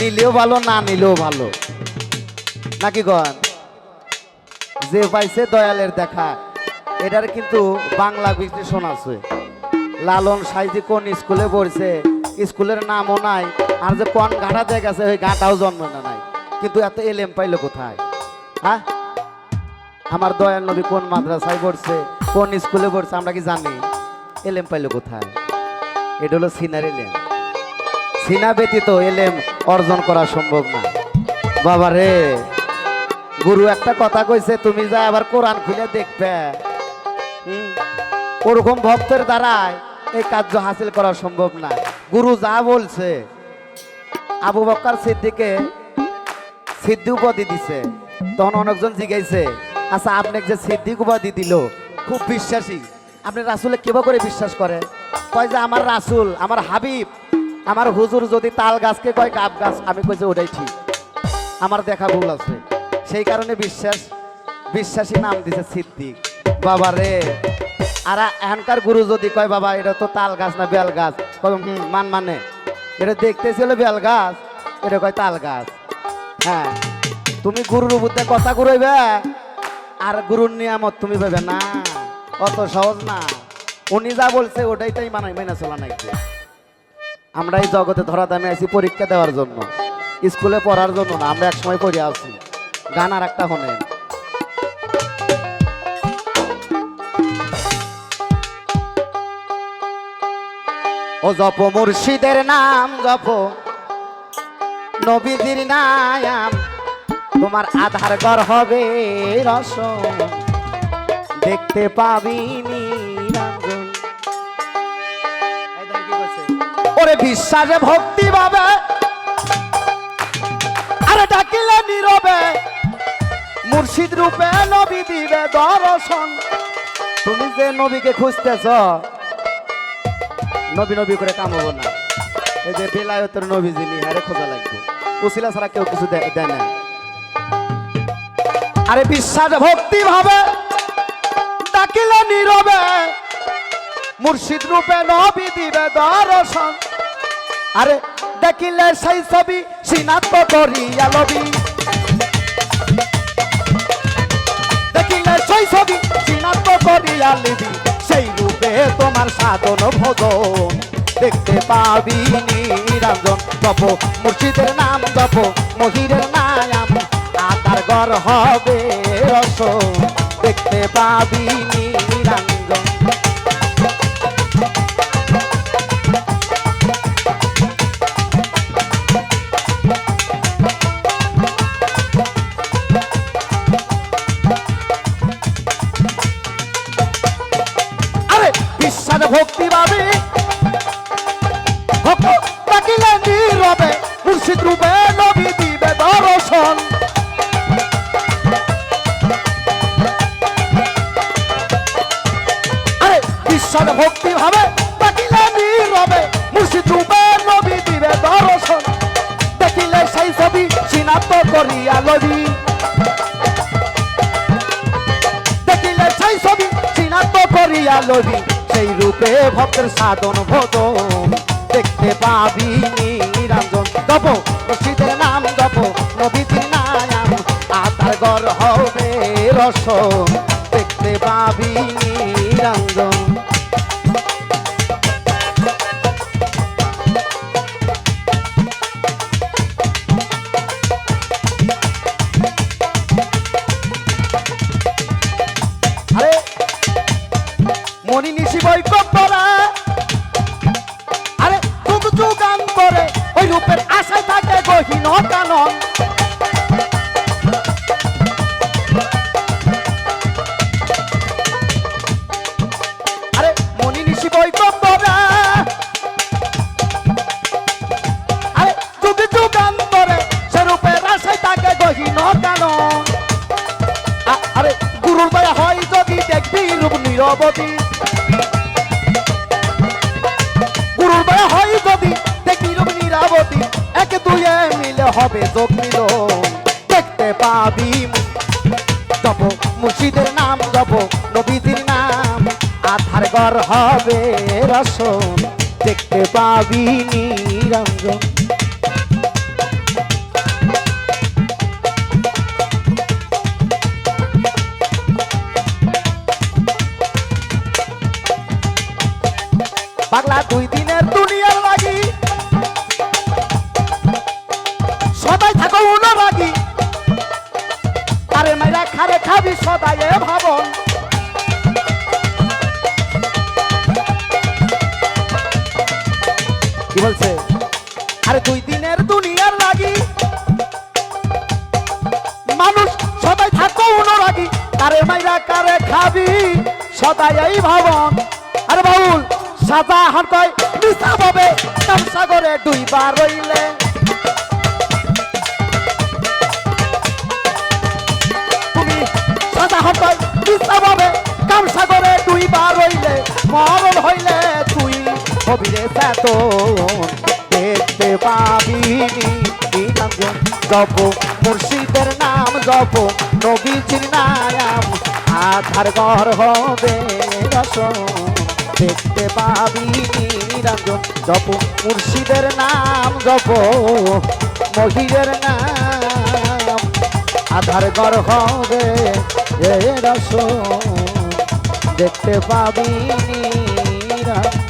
নিলেও ভালো, না নিলেও ভালো। নাকি গন যে পাইছে দয়ালের দেখা, এটার কিন্তু বাংলা বিশ্লেষণ আছে। লালন সাইজি কোন স্কুলে পড়ছে, স্কুলের নামও নাই, আর যে কোন ঘাটাতে গেছে, ওই ঘাটাও জন্ম না নাই। কিন্তু এত এলেম পাইলো কোথায়? হ্যাঁ? আমার দয়াল নবী কোন মাদ্রাসায় পড়ছে, কোন স্কুলে পড়ছে, আমরা কি জানি? এলেম পাইলো কোথায়? এটা হলো সিনার এলেম সিনা ব্যতীত এলেম অর্জন করা সম্ভব না। বাবা রে গুরু একটা কথা কইছে, তুমি যা আবার কোরআন খুলে দেখবে। ওরকম ভক্তের দ্বারাই এই কার্য হাসিল করা সম্ভব না। গুরু যা বলছে, আবু বক্কর সিদ্দিকে সিদ্ধি উপাধি দিছে। তখন অনেকজন জিজ্ঞাসে আচ্ছা আপনাকে যে সিদ্দিক উপাধি দিল, খুব বিশ্বাসী। আপনি রাসুলে কিবা করে বিশ্বাস করে কয় যে, আমার রাসুল, আমার হাবিব আমার হুজুর যদি তাল গাছকে কয় গাব গাছ, আমি কই যে ওটাই ঠিক। আমার দেখা ভুল আছে। সেই কারণে বিশ্বাস, বিশ্বাসী নাম দিছে সিদ্দিক। বাবা রে। আর এখনকার গুরু যদি কয়, বাবা, এটা তো তাল গাছ না বেল গাছ? হুম, মান মানে। এটা দেখতেছিল বেল গাছ, এটা কয় তাল গাছ। হ্যাঁ। তুমি গুরুর বুদ্ধে কথা ঘুরাইবে, আর গুরুর নিয়ামত তুমি পাবে না। অত সহজ না। উনি যা বলছে ওটাইটাই মানাই মেনে চলা নাকি আমরা এই জগতে ধরা দামে আছি পরীক্ষা দেওয়ার জন্য। স্কুলে পড়ার জন্য না, আমরা একসময় পড়ে আছি। গান আর একটা হনে ও জপ মুর্শিদের নাম, জপ নবীজির নায়াম তোমার আধার ঘর হবে রস দেখতে পাবি ওরে বিশ্বাসে ভক্তি পাবে। আরে ডাকিলে নীরবে, মুর্শিদ রূপে নবী দিবে দর্শন। তুমি যে নবীকে খুঁজতেছ, নবী নবী করে কাম হব না। এই যে বেলায়তের নবী যিনি হারে খোঁজা লাগবে। উসিলা ছাড়া কেউ কিছু দেয় না। আরে বিশ্বাস ভক্তি ভাবে, ডাকিলে নীরবে মুর্শিদ রূপে নবী দিবে দর্শন। আরে দেখিলে সেই ছবি সিনাত্ম করিয়া লবি। দেখিলে সেই ছবি সিনাত্ম করিয়া লিবি। সেই রূপে তোমার সাধন ভজন। দেখতে পাবি নিরঞ্জন। জপ মুর্শিদের নাম, জপ মহিরের নাম আদার গর হবে রস দেখতে পাবি নিরঞ্জন ভক্তি পাবি ভক্ত ডাকিলে নীরবে মুর্শিদ রূপে নবী দিবে দর্শন আরে বিশ্বাস ভক্তি ভাবে ডাকিলে নীরবে মুর্শিদ রূপে নবী দিবে দর্শন দেখিলে সেই ছবি সিনাত করিয়া লবি। দেখিলে সেই ছবি চিনাত করিয়া লবি। সেই রূপে ভক্তের সাধন ভোগ। দেখতে পাবি নিরঞ্জন। জপ, রশিদের নাম জপ নবীজির নাম আতার গর হবে রস। দেখতে পাবি নিরঞ্জন। রূপ গুরুর দয়া হয় যদি দেখবি রূপ নিরাবতী, এক দুয়ে মিলে হবে যোগ দেখতে পাবি জপ, মুর্শিদের নাম জপ, নবীজির নাম। আধার ঘর হবে রসন। দেখতে পাবি নিরঞ্জন বাংলা দুই দিনের দুনিয়ার লাগি সদাই থাকো উনার লাগি আরে মাইরা খারে খাবি সদাই এ ভাবন কি বলছে? আরে দুই দিনের দুনিয়ার লাগি মানুষ সদাই থাকো উনার লাগি কারে মাইরা কারে খাবি সদাই এই ভাবন আরে বাউল সাজা হান কয় মিশা ভাবে সাগরে দুইবার রইলে। তুমি সাজা হান কয় মিশা ভাবে সাগরে দুইবার রইলে, মরণ হইলে তুই হবিরে চেতন দেখতে পাবি নিরঞ্জন জপ মুর্শিদের নাম জপ নবীজির নাম। আধার ঘর হবে রসন দেখতে পাবি নিরঞ্জন। জপ মুর্শিদের নাম জপ মহিরের নাম, আধার ঘর হবে দেখতে পাবি নিরঞ্জন।